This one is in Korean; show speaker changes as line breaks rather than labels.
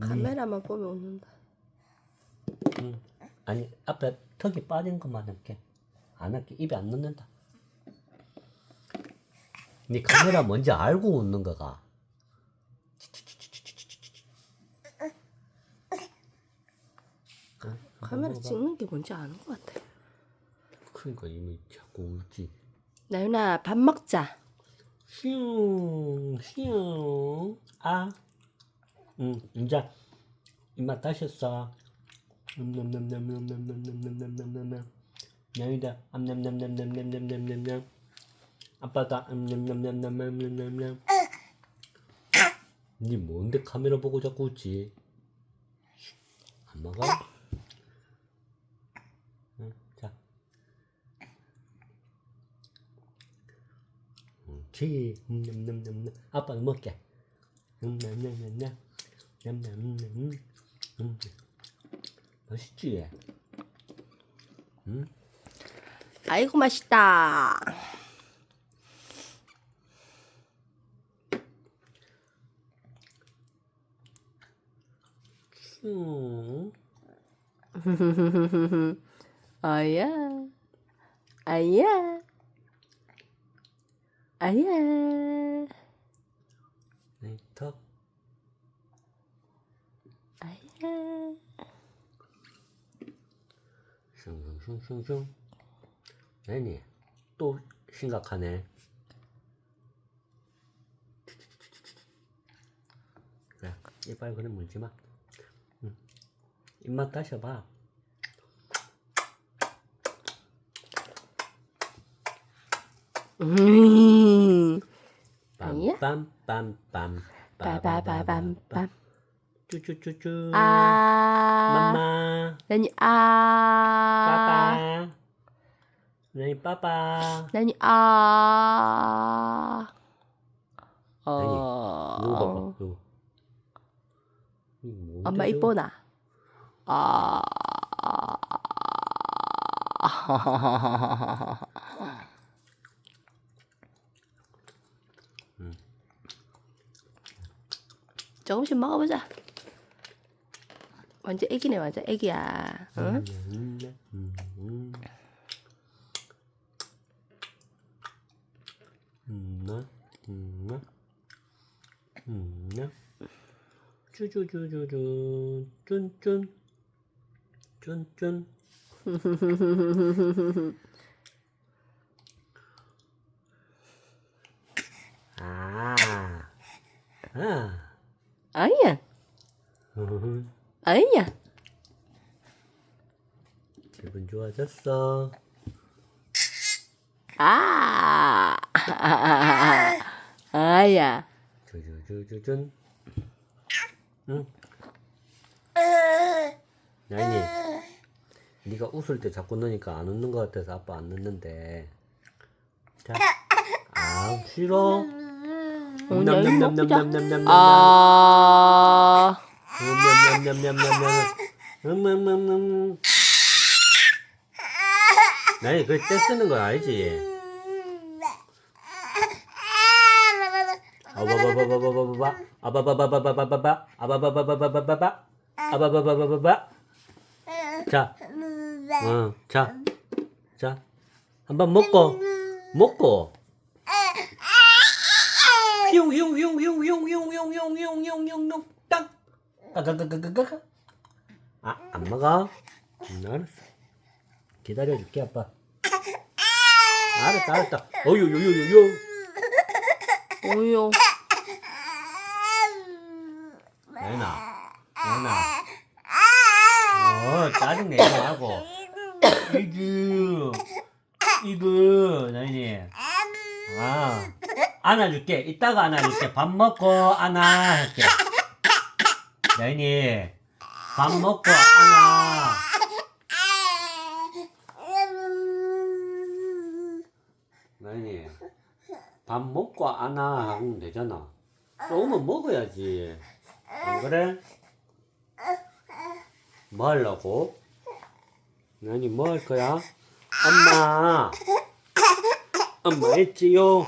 카메라만 보면 웃는다.
응. 아니 앞에 턱이 빠진 것만 할게 안 할게 입에 안 넣는다 네 카메라 뭔지 알고 웃는 거가
카메라 찍는 게 뭔지 아는 것 같아.
그러니까 이미 자꾸 울지
나윤아 밥 먹자.
슝, 슝, 아. 응, 이제 입맛 다셨어. 음냠냠냠냠냠냠냠냠냠냠냠. 나이다, 암냠냠냠냠냠냠냠냠. 아빠다, 암냠냠냠냠냠냠냠. 니 뭔데 카메라 보고 자꾸 웃지? 안 먹어? 응, 자. 옳지. 냠냠냠냠. 아빠는 먹게. 냠냠냠냠냠. 냠냠냠. 음. 맛있지? 응?
아이고 맛있다.
슝.
아야, 아야, 아야.
네, 턱. 슝슝슝슝슝. 아니, 또 심각하네. 그래, 이빨 그래 물지 마. 응. 입맛 다셔봐.
음.
빰빰빰빰.
빠바바밤밤.
쭈쭈쭈쭈.
아.
맘마.
나니 아.
빠빠. 네, 빠빠.
나니 아.
아니, 이거
어.
봐봐, 이거. 이거 뭔데,
엄마? 이뻐나. 아. 조금씩 먹어보자. 완전 애기네, 완전 애기야. 응?
쭈쭈쭈쭈쭈, 쭌쭌, 쭌쭌. 아, 아.
아니야, 아니야.
기분 좋아졌어.
아. 아야.
쭈쭈쭈쭈쭈. 응. 나인이, 네가 웃을 때 자꾸 넣으니까 안 웃는 것 같아서 아빠 안 넣는데. 자, 아 싫어.
어.
냠냠냠냠냠냠냠.
아.
냠냠냠냠냠냠. 음음음음. 나이 그때 쓰는 거 알지? 아바바바바바바바 아바바바바바바바 아바바바바바바바 아바바바바바바 자, 어, 자, 자, 한번 먹고 먹고 휘웅휘웅휘웅휘웅휘웅휘웅휘웅휘웅휘웅휘웅 딱 까까까까까까. 아 안 먹어? 음, 알았어. 기다려줄게 아빠. 알았다 알았다. 어유유유유유
오요.
나연아 나연아 어 짜증 내지 말고. 이그 이그 나연이 아 안아줄게. 이따가 안아줄게. 밥 먹고 안아할게 나연이 밥 먹고 안아 나연이 밥 먹고 안아 하면 되잖아 조금은 먹어야지 안 그래? 뭐 하려고? 나연이 뭐 할 거야? 엄마 엄마 했지요?